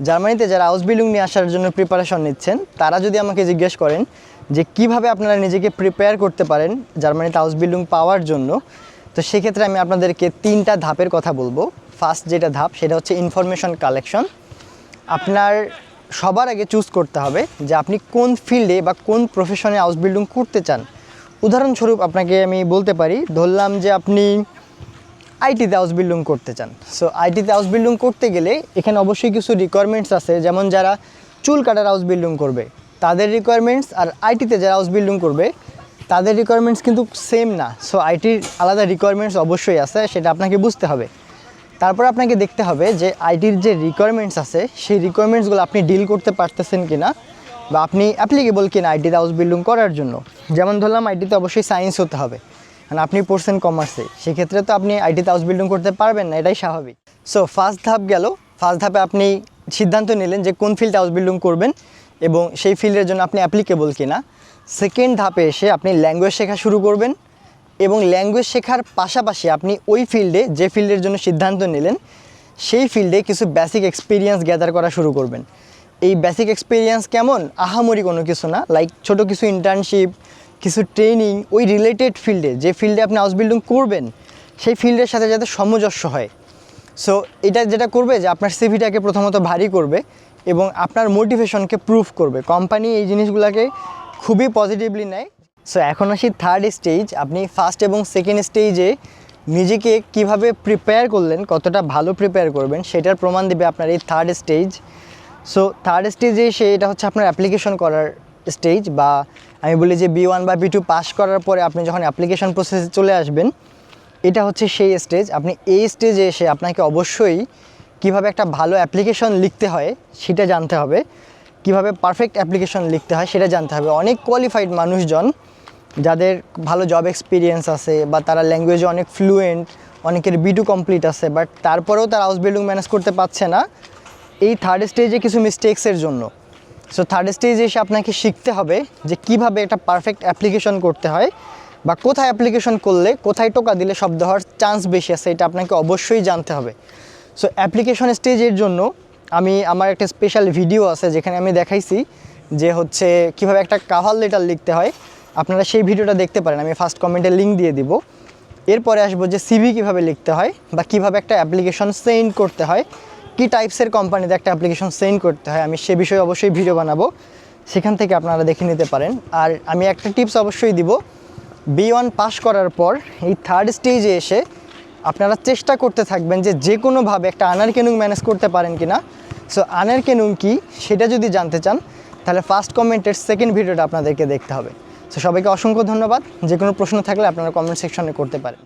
জার্মানিতে যারা house building নিয়ে আসার জন্য প্রিপারেশন নিচ্ছেন, তারা যদি আমাকে জিজ্ঞেস করেন যে কীভাবে আপনারা নিজেকে প্রিপেয়ার করতে পারেন জার্মানিতে হাউস বিল্ডিং পাওয়ার জন্য, তো সেক্ষেত্রে আমি আপনাদেরকে তিনটা ধাপের কথা বলব। ফার্স্ট যেটা ধাপ, সেটা হচ্ছে ইনফরমেশন কালেকশন আপনার সবার আগে চুজ করতে হবে যে আপনি কোন ফিল্ডে বা কোন প্রফেশনে হাউস বিল্ডিং করতে চান। উদাহরণস্বরূপ আপনাকে আমি বলতে পারি, ধরলাম যে আপনি আইটিতে হাউস বিল্ডিং করতে চান। সো আইটিতে হাউস বিল্ডিং করতে গেলে এখানে অবশ্যই কিছু রিকোয়ারমেন্টস আছে। যেমন যারা চুল কাটার হাউস বিল্ডিং করবে, তাদের রিকোয়ারমেন্টস আর আইটিতে যারা হাউস বিল্ডিং করবে, তাদের রিকোয়ারমেন্টস কিন্তু সেম না। সো আইটির আলাদা রিকোয়ারমেন্টস অবশ্যই আছে, সেটা আপনাকে বুঝতে হবে। তারপর আপনাকে দেখতে হবে যে আইটির যে রিকোয়ারমেন্টস আছে, সেই রিকোয়ারমেন্টসগুলো আপনি ডিল করতে পারতেছেন কিনা বা আপনি অ্যাপ্লিকেবল কিনা আইটিতে হাউস বিল্ডিং করার জন্য। যেমন ধরলাম, আইটিতে অবশ্যই সায়েন্স হতে হবে। কারণ আপনি পড়ছেন কমার্সে সেক্ষেত্রে তো আপনি আইটিতে হাউস বিল্ডিং করতে পারবেন না, এটাই স্বাভাবিক। সো ফার্স্ট ধাপ গেল ফার্স্ট ধাপে আপনি সিদ্ধান্ত নিলেন যে কোন ফিল্ডে হাউস বিল্ডিং করবেন এবং সেই ফিল্ডের জন্য আপনি অ্যাপ্লিকেবল কিনা। সেকেন্ড ধাপে এসে আপনি ল্যাঙ্গুয়েজ শেখা শুরু করবেন এবং ল্যাঙ্গুয়েজ শেখার পাশাপাশি আপনি ওই ফিল্ডে যে ফিল্ডের জন্য সিদ্ধান্ত নিলেন, সেই ফিল্ডে কিছু বেসিক এক্সপিরিয়েন্স গ্যাদার করা শুরু করবেন। এই বেসিক এক্সপিরিয়েন্স কেমন? আহামরি কোনো কিছু না লাইক ছোট কিছু ইন্টার্নশিপ কিছু ট্রেনিং ওই রিলেটেড ফিল্ডে যে ফিল্ডে আপনি হাউস বিল্ডিং করবেন, সেই ফিল্ডের সাথে যাতে সামঞ্জস্য হয়। সো এটা যেটা করবে যে আপনার সিভিটাকে প্রথমত ভারী করবে এবং আপনার মোটিভেশনকে প্রুফ করবে। কোম্পানি এই জিনিসগুলোকে খুবই পজিটিভলি নেয়। সো এখন আসি থার্ড স্টেজ আপনি ফার্স্ট এবং সেকেন্ড স্টেজে নিজেকে কীভাবে প্রিপেয়ার করলেন, কতটা ভালো প্রিপেয়ার করবেন, সেটার প্রমাণ দেবে আপনার এই থার্ড স্টেজ সো থার্ড স্টেজে এসে এটা হচ্ছে আপনার অ্যাপ্লিকেশন করার স্টেজ বা আমি বলি যে বি ওয়ান বা বি টু পাস করার পরে আপনি যখন অ্যাপ্লিকেশন প্রসেসে চলে আসবেন, এটা হচ্ছে সেই স্টেজ আপনি এই স্টেজে এসে আপনাকে অবশ্যই কীভাবে একটা ভালো অ্যাপ্লিকেশন লিখতে হয় সেটা জানতে হবে। কীভাবে পারফেক্ট অ্যাপ্লিকেশন লিখতে হয় সেটা জানতে হবে। অনেক কোয়ালিফাইড মানুষজন যাদের ভালো জব এক্সপিরিয়েন্স আছে বা তারা ল্যাঙ্গুয়েজে অনেক ফ্লুয়েন্ট অনেকের বিটু কমপ্লিট আছে বাট তারপরেও তারা হাউস বিল্ডিং ম্যানেজ করতে পারছে না, এই থার্ড স্টেজে কিছু মিস্টেক্সের জন্য। সো থার্ড স্টেজে এসে আপনাকে শিখতে হবে যে কীভাবে একটা পারফেক্ট অ্যাপ্লিকেশন করতে হয় বা কোথায় অ্যাপ্লিকেশন করলে কোথায় টোকা দিলে শব্দ হওয়ার চান্স বেশি আছে, এটা আপনাকে অবশ্যই জানতে হবে। সো অ্যাপ্লিকেশন স্টেজের জন্য আমি, আমার একটা স্পেশাল ভিডিও আছে যেখানে আমি দেখাইছি যে হচ্ছে কীভাবে একটা কাভাল লেটার লিখতে হয়। আপনারা সেই ভিডিওটা দেখতে পারেন, আমি ফার্স্ট কমেন্টে লিঙ্ক দিয়ে দিব। এরপরে আসব যে সিভি কীভাবে লিখতে হয় বা কীভাবে একটা অ্যাপ্লিকেশন সেন্ড করতে হয়। কি টাইপসের কোম্পানিতে একটা অ্যাপ্লিকেশন সেন্ড করতে হয়, আমি সে বিষয়ে অবশ্যই ভিডিও বানাবো। সেখান থেকে আপনারা দেখে নিতে পারেন। আর আমি একটা টিপস অবশ্যই দিব। বি ওয়ান পাস করার পর, এই থার্ড স্টেজে এসে আপনারা চেষ্টা করতে থাকবেন যে যে কোনোভাবে একটা আনার কেনুং ম্যানেজ করতে পারেন কি না সো আনার কেনুং কি সেটা যদি জানতে চান, তাহলে ফার্স্ট কমেন্টের সেকেন্ড ভিডিওটা আপনাদেরকে দেখতে হবে। সো সবাইকে অসংখ্য ধন্যবাদ। যে কোনো প্রশ্ন থাকলে আপনারা কমেন্ট সেকশনে করতে পারেন।